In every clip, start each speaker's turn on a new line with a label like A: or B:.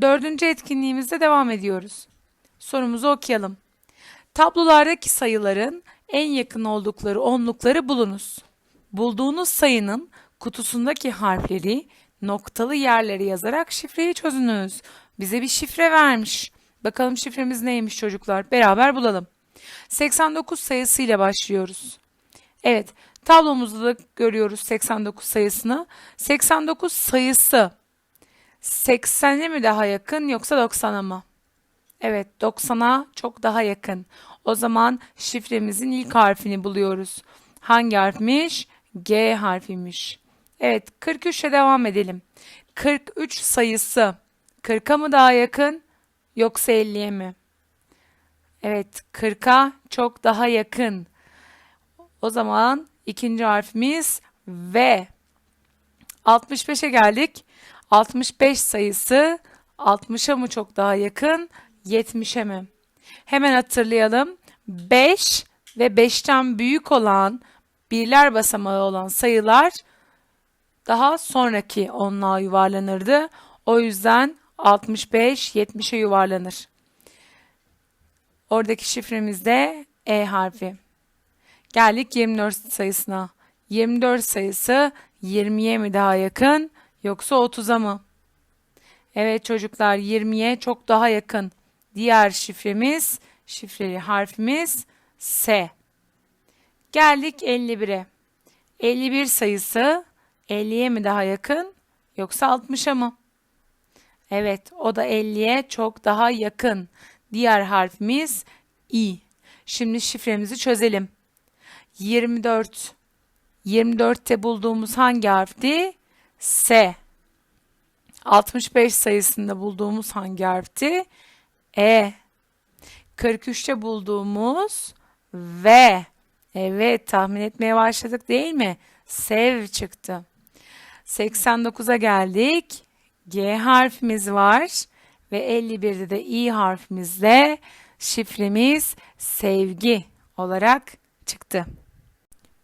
A: Dördüncü etkinliğimizde devam ediyoruz. Sorumuzu okuyalım. Tablolardaki sayıların en yakın oldukları onlukları bulunuz. Bulduğunuz sayının kutusundaki harfleri noktalı yerlere yazarak şifreyi çözünüz. Bize bir şifre vermiş. Bakalım şifremiz neymiş çocuklar? Beraber bulalım. 89 sayısıyla başlıyoruz. Evet, tablomuzda da görüyoruz 89 sayısını. 89 sayısı 80'e mi daha yakın yoksa 90'a mı? Evet, 90'a çok daha yakın. O zaman şifremizin ilk harfini buluyoruz. Hangi harfmiş? G harfiymiş. Evet, 43 ile devam edelim. 43 sayısı 40'a mı daha yakın yoksa 50'ye mi? Evet, 40'a çok daha yakın. O zaman ikinci harfimiz V. 65'e geldik. 65 sayısı 60'a mı çok daha yakın, 70'e mi? Hemen hatırlayalım. 5 ve 5'ten büyük olan birler basamağı olan sayılar daha sonraki onluğa yuvarlanırdı. O yüzden 65 70'e yuvarlanır. Oradaki şifremiz de E harfi. Geldik 24 sayısına. 24 sayısı 20'ye mi daha yakın yoksa 30'a mı? Evet çocuklar 20'ye çok daha yakın. Diğer şifremiz, şifreli harfimiz S. Geldik 51'e. 51 sayısı 50'ye mi daha yakın yoksa 60'a mı? Evet o da 50'ye çok daha yakın. Diğer harfimiz I. Şimdi şifremizi çözelim. 24. 24'te bulduğumuz hangi harfti? S. 65 sayısında bulduğumuz hangi harfti? E. 43'te bulduğumuz V. Evet tahmin etmeye başladık değil mi? Sev çıktı. 89'a geldik. G harfimiz var. Ve 51'de de İ harfimizle şifremiz sevgi olarak çıktı.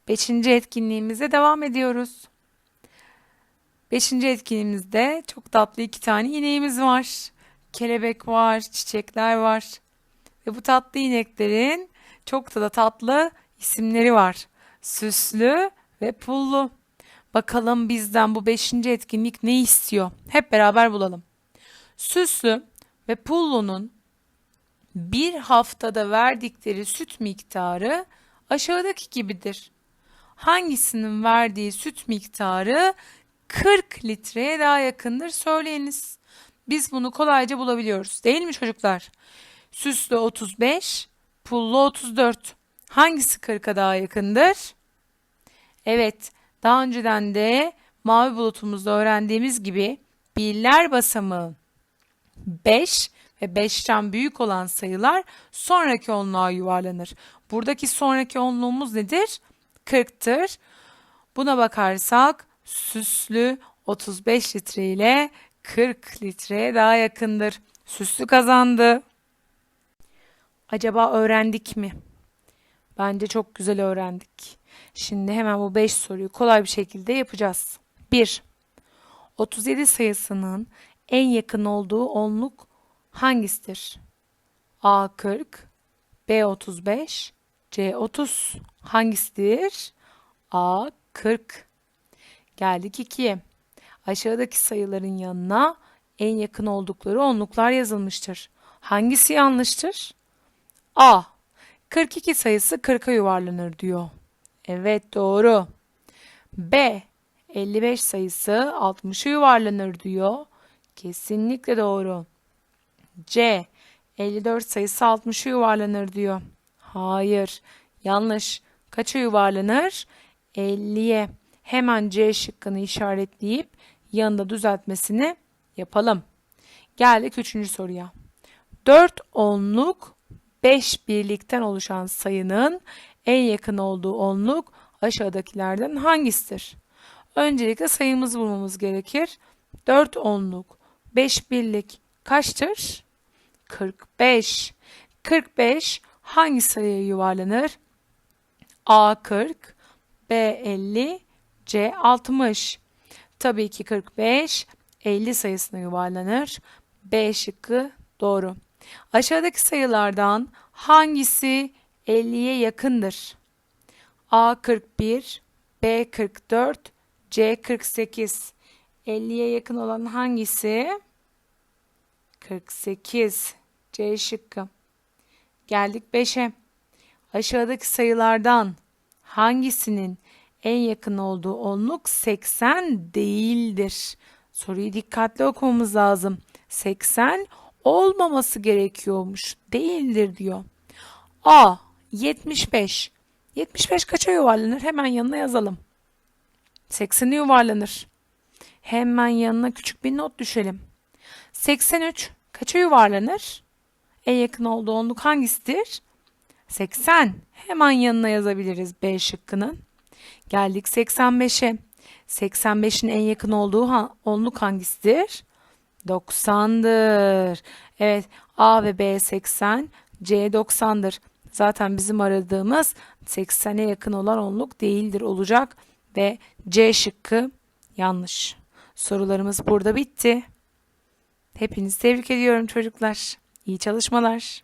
A: Beşinci etkinliğimize devam ediyoruz. Beşinci etkinliğimizde çok tatlı iki tane ineğimiz var. Kelebek var, çiçekler var. Ve bu tatlı ineklerin çok da, tatlı isimleri var. Süslü ve pullu. Bakalım bizden bu beşinci etkinlik ne istiyor? Hep beraber bulalım. Süslü ve pullunun bir haftada verdikleri süt miktarı aşağıdaki gibidir. Hangisinin verdiği süt miktarı 40 litreye daha yakındır söyleyiniz. Biz bunu kolayca bulabiliyoruz değil mi çocuklar? Süslü 35, pullu 34. Hangisi 40'a daha yakındır? Evet, daha önceden de mavi bulutumuzda öğrendiğimiz gibi birler basamağı 5 ve 5'ten büyük olan sayılar sonraki onluğa yuvarlanır. Buradaki sonraki onluğumuz nedir? 40'tır. Buna bakarsak süslü 35 litre ile 40 litreye daha yakındır. Süslü kazandı. Acaba öğrendik mi? Bence çok güzel öğrendik. Şimdi hemen bu 5 soruyu kolay bir şekilde yapacağız. 1. 37 sayısının en yakın olduğu onluk hangisidir? A 40, B 35, C 30. Hangisidir? A 40. Geldik 2'ye. Aşağıdaki sayıların yanına en yakın oldukları onluklar yazılmıştır. Hangisi yanlıştır? A. 42 sayısı 40'a yuvarlanır diyor. Evet doğru. B. 55 sayısı 60'a yuvarlanır diyor. Kesinlikle doğru. C. 54 sayısı 60'a yuvarlanır diyor. Hayır. Yanlış. Kaça yuvarlanır? 50'ye. Hemen C şıkkını işaretleyip yanında düzeltmesini yapalım. Geldik üçüncü soruya. 4 onluk 5 birlikten oluşan sayının en yakın olduğu onluk aşağıdakilerden hangisidir? Öncelikle sayımızı bulmamız gerekir. 4 onluk 5 birlik kaçtır? 45. 45 hangi sayıya yuvarlanır? A 40, B 50, C 60. Tabii ki 45 50 sayısına yuvarlanır. B şıkkı doğru. Aşağıdaki sayılardan hangisi 50'ye yakındır? A 41, B 44, C 48. 50'ye yakın olan hangisi? 48. C şıkkı. Geldik 5'e. Aşağıdaki sayılardan hangisinin en yakın olduğu onluk 80 değildir? Soruyu dikkatli okumamız lazım. 80 olmaması gerekiyormuş. Değildir diyor. A 75. 75 kaça yuvarlanır? Hemen yanına yazalım. 80'e yuvarlanır. Hemen yanına küçük bir not düşelim. 83 kaça yuvarlanır? En yakın olduğu onluk hangisidir? 80. Hemen yanına yazabiliriz B şıkkının. Geldik 85'e. 85'in en yakın olduğu ha- onluk hangisidir? 90'dır. Evet A ve B 80, C 90'dır. Zaten bizim aradığımız 80'e yakın olan onluk değildir olacak ve C şıkkı yanlış. Sorularımız burada bitti. Hepinizi tebrik ediyorum çocuklar. İyi çalışmalar.